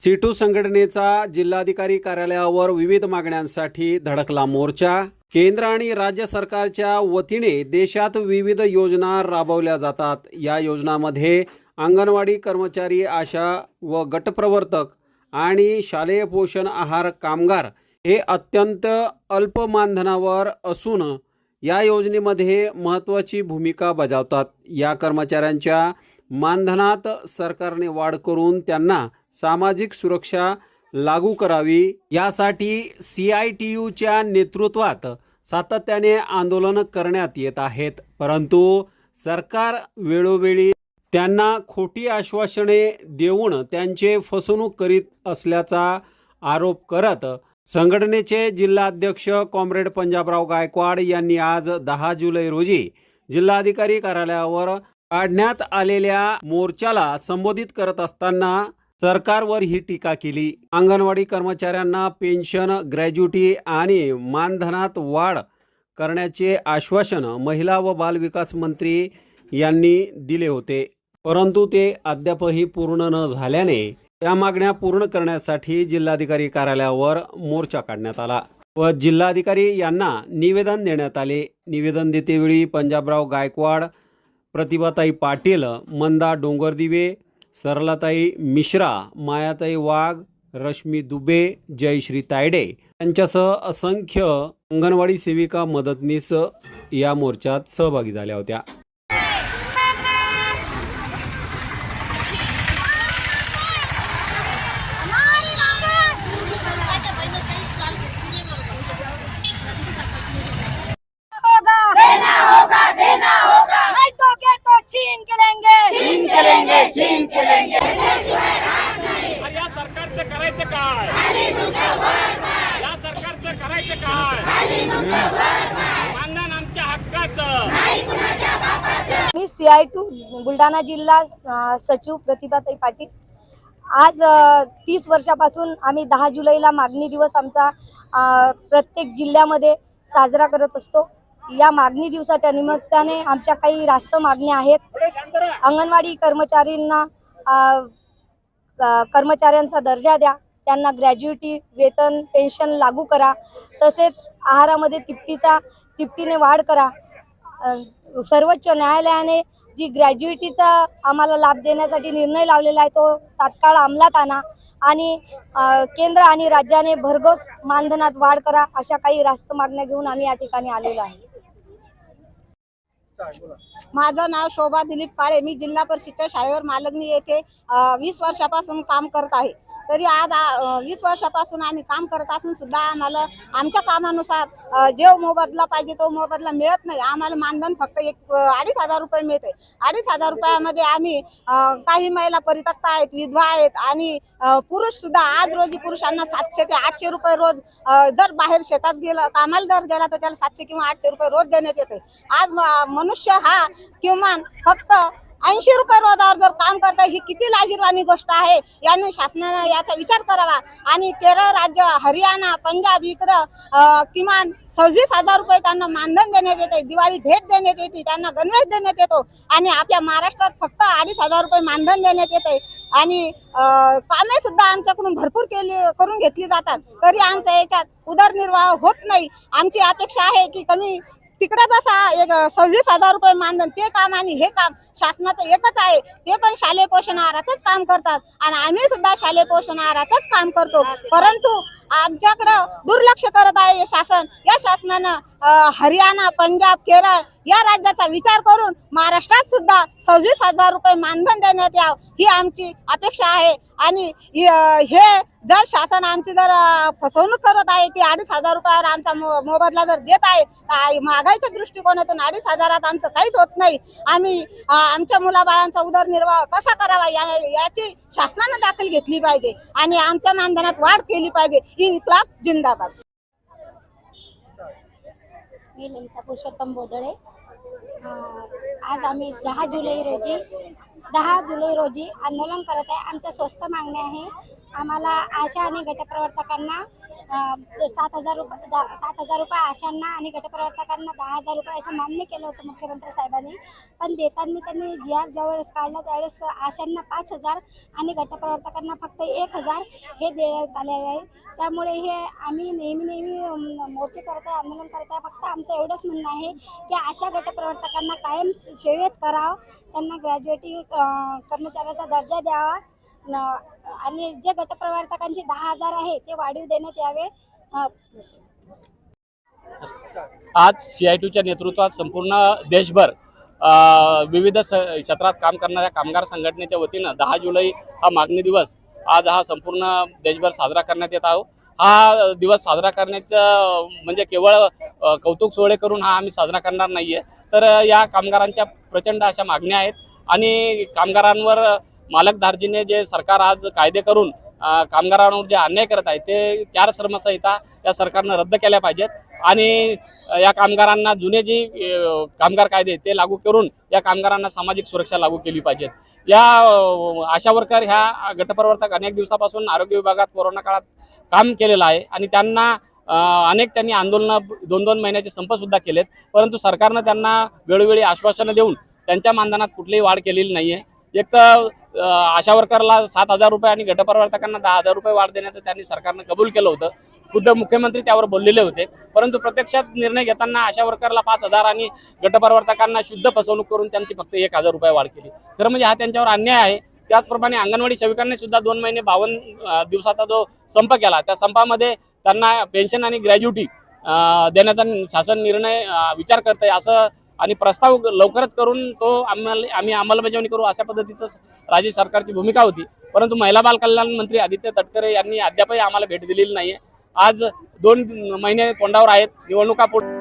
सीटू संघटनेचा जिल्हाधिकारी कार्यालयावर विविध मागण्यांसाठी धडकला मोर्चा. केंद्र आणि राज्य सरकारच्या वतीने देशात विविध योजना राबवल्या जातात. या योजनामध्ये अंगणवाडी कर्मचारी आशा व गटप्रवर्तक आणि शालेय पोषण आहार कामगार हे अत्यंत अल्प मानधनावर असून या योजनेमध्ये महत्त्वाची भूमिका बजावतात. या कर्मचाऱ्यांच्या मानधनात सरकारने वाढ करून त्यांना सामाजिक सुरक्षा लागू करावी यासाठी सी आय टी यूच्या नेतृत्वात सातत्याने आंदोलन करण्यात येत आहेत. परंतु सरकार वेळोवेळी त्यांना खोटी आश्वासने देऊन त्यांचे फसवणूक करीत असल्याचा आरोप करत संघटनेचे जिल्हाध्यक्ष कॉम्रेड पंजाबराव गायकवाड यांनी आज दहा जुलै रोजी जिल्हाधिकारी कार्यालयावर काढण्यात आलेल्या मोर्चाला संबोधित करत असताना सरकारवर ही टीका केली. अंगणवाडी कर्मचाऱ्यांना पेन्शन ग्रॅज्युटी आणि मानधनात वाढ करण्याचे आश्वासन महिला व बालविकास मंत्री यांनी दिले होते. परंतु ते अद्यापही पूर्ण न झाल्याने त्या मागण्या पूर्ण करण्यासाठी जिल्हाधिकारी कार्यालयावर मोर्चा काढण्यात आला व जिल्हाधिकारी यांना निवेदन देण्यात आले. निवेदन देतेवेळी पंजाबराव गायकवाड प्रतिभाताई पाटील मंदा डोंगरदिवे सरलाताई मिश्रा मायाताई वाघ रश्मी दुबे जयश्री तायडे यांच्यासह असंख्य अंगणवाडी सेविका मदतनीस या मोर्चात सहभागी झाल्या होत्या होगा देना होगा देना होगा नहीं तो क्या तो छीन के लेंगे छीन के लेंगे छीन के लेंगे अरे या सरकारचं करायचं काय? या सरकारचं करायचं काय? मानधन आमच्या हक्काचं. मी सी आय टू बुलढाणा जिल्हा सचिव प्रतिभाताई पाटील. आज तीस वर्षापासून आम्ही दहा जुलैला मागणी दिवस आमचा प्रत्येक जिल्ह्यामध्ये साजरा करत असतो. या मागणी दिवसाच्या निमित्ताने आमच्या काही रास्त मागण्या आहेत. अंगणवाडी कर्मचारींना कर्मचाऱ्यांचा दर्जा द्या. त्यांना ग्रॅज्युटी वेतन पेन्शन लागू करा. तसेच आहारामध्ये तिपटीचा तिपटीने वाढ करा. सर्वोच्च न्यायालयाने जी ग्रॅज्युटीचा आम्हाला लाभ देण्यासाठी निर्णय लावलेला आहे तो तात्काळ अंमलात आणा. आणि केंद्र आणि राज्याने भरघोस मानधनात वाढ करा अशा काही रास्त मागण्या घेऊन आम्ही या ठिकाणी आलेलो आहे. माझं नाव शोभा दिलीप काळे. मी जिल्हा परिषदच्या शाळेवर मालगणी येथे वीस वर्षापासून काम करत आहे. तरी आज वीस वर्षापासून आम्ही काम करत असून सुद्धा आम्हाला आमच्या कामानुसार जो मोबदला पाहिजे तो मोबदला मिळत नाही. आम्हाला मानधन फक्त एक अडीच हजार रुपये मिळते. अडीच हजार रुपयामध्ये आम्ही काही महिला परित्यक्त आहेत विधवा आहेत आणि पुरुष सुद्धा आज रोजी पुरुषांना सातशे ते आठशे रुपये रोज जर बाहेर शेतात गेलं कामाला जर गेला तर त्याला सातशे किंवा आठशे रुपये रोज देण्यात येते. आज मनुष्य हा किमान फक्त ऐंशी रुपये रोजावर जर काम करतं ही किती लाजीरवाणी गोष्ट आहे? याने शासनानं याचा विचार करावा. आणि केरळ राज्य हरियाणा पंजाब इकडं किमान सव्वीस हजार रुपये त्यांना मानधन देण्यात येते दिवाळी भेट देण्यात येते त्यांना गणवेश देण्यात येतो. आणि आपल्या महाराष्ट्रात फक्त अडीच हजार रुपये मानधन देण्यात येते. आणि कामे सुद्धा आमच्याकडून भरपूर केली करून घेतली जातात. तरी आमच्या याच्यात उदरनिर्वाह होत नाही. आमची अपेक्षा आहे की कमी तिकडे जसा एक सव्वीस हजार रुपये मानधन ते काम आणि हे काम शासनाचं एकच आहे. ते पण शालेय पोषण आहाराचंच काम करतात. आणि आम्ही सुद्धा शालेय पोषण आहाराचंच काम करतो. परंतु आमच्याकडं दुर्लक्ष करत आहे हे शासन. या शासनानं हरियाणा पंजाब केरळ या राज्याचा विचार करून महाराष्ट्रात सुद्धा सव्वीस हजार रुपये मानधन देण्यात यावं ही आमची अपेक्षा आहे. आणि हे जर शासन आमची जर फसवणूक करत आहे की अडीच हजार रुपयावर आमचा मो- मोबदला जर देत आहे तर महागाईच्या दृष्टिकोनातून अडीच हजारात आमचं काहीच होत नाही. आम्ही आमच्या मुलाबाळांचा उदरनिर्वाह कसा करावा या- याची शासनानं दाखल घेतली पाहिजे. आणि आमच्या मानधनात वाढ केली पाहिजे. इन्क्लाब जिंदाबाद. मी ललिता पुरुषोत्तम बोदळे. आज आम्ही दहा जुलै रोजी दहा जुलै रोजी आंदोलन करत आहे. आमच्या स्वस्त मागण्या आहे. आम्हाला आशा आणि गटप्रवर्तकांना सात हजार रुपये सात हजार रुपये आशांना आणि गटप्रवर्तकांना दहा हजार रुपये असं मान्य केलं होतं मुख्यमंत्री साहेबांनी. पण देताना त्यांनी जी आर ज्यावेळेस काढला. त्यावेळेस आशांना पाच हजार आणि गटप्रवर्तकांना फक्त एक हजार हे देण्यात आलेलं आहे. त्यामुळे हे आम्ही नेहमी नेहमी मोर्चे करत आहे आंदोलन करत आहे फक्त आमचं एवढंच म्हणणं आहे की अशा गटप्रवर्तकांना कायम सेवेत करावं त्यांना ग्रॅज्युएटी कर्मचाऱ्याचा दर्जा द्यावा आणि जे गटप्रवर्तकांचे दहा हजार आहे ते वाढीव देण्यात यावे. आज सी आय टीच्या नेतृत्वात संपूर्ण देशभर विविध स क्षेत्रात काम करणाऱ्या कामगार संघटनेच्या वतीनं दहा जुलै हा मागणी दिवस आज हा संपूर्ण देशभर साजरा करण्यात येत आहोत हा दिवस साजरा करण्याचं म्हणजे केवळ कौतुक सोहळे करून हा आम्ही साजरा करणार नाहीये. तर या कामगारांच्या प्रचंड अशा मागण्या आहेत. आणि कामगारांवर मालकदार्जीने जे सरकार आज कायदे करून कामगारांवर जे अन्याय करत आहे ते चार श्रमसंहिता या सरकारनं रद्द केल्या पाहिजेत. आणि या कामगारांना जुने जे कामगार कायदे ते लागू करून या कामगारांना सामाजिक सुरक्षा लागू केली पाहिजेत. या आशा वर्कर ह्या गटप्रवर्तक अनेक दिवसापासून आरोग्य विभागात कोरोना काळात काम केलेलं आहे आणि त्यांना अनेक त्यांनी आंदोलनं दोन दोन महिन्याचे संपसुद्धा केलेत. परंतु सरकारनं त्यांना वेळोवेळी आश्वासनं देऊन त्यांच्या मानधनात कुठलीही वाढ केलेली नाही आहे एक तर आशा वर्करला सात हजार रुपये आणि गटप्रवर्तकांना दहा हजार रुपये वाढ देण्याचं त्यांनी सरकारनं कबूल केलं होतं. खुद्द मुख्यमंत्री त्यावर बोललेले होते. परंतु प्रत्यक्षात निर्णय घेताना आशा वर्करला पाच हजार आणि गटप्रवर्तकांना शुद्ध फसवणूक करून त्यांची फक्त एक हजार रुपये वाढ केली. खरं म्हणजे हा त्यांच्यावर अन्याय आहे. त्याचप्रमाणे अंगणवाडी सेविकांनी सुद्धा दोन महिने बावन्न दिवसाचा जो संप केला त्या संपामध्ये त्यांना पेन्शन आणि ग्रॅज्युटी देण्याचा शासन निर्णय विचार करत आहे असं आणि प्रस्ताव लवकरच करून तो अंमल आम्ही अंमलबजावणी करू अशा पद्धतीचं राज्य सरकारची भूमिका होती. परंतु महिला बाल कल्याण मंत्री आदित्य तटकरे यांनी अद्यापही आम्हाला भेट दिलेली नाही आहे आज दोन महिने तोंडावर आहेत. निवडणुका पुढे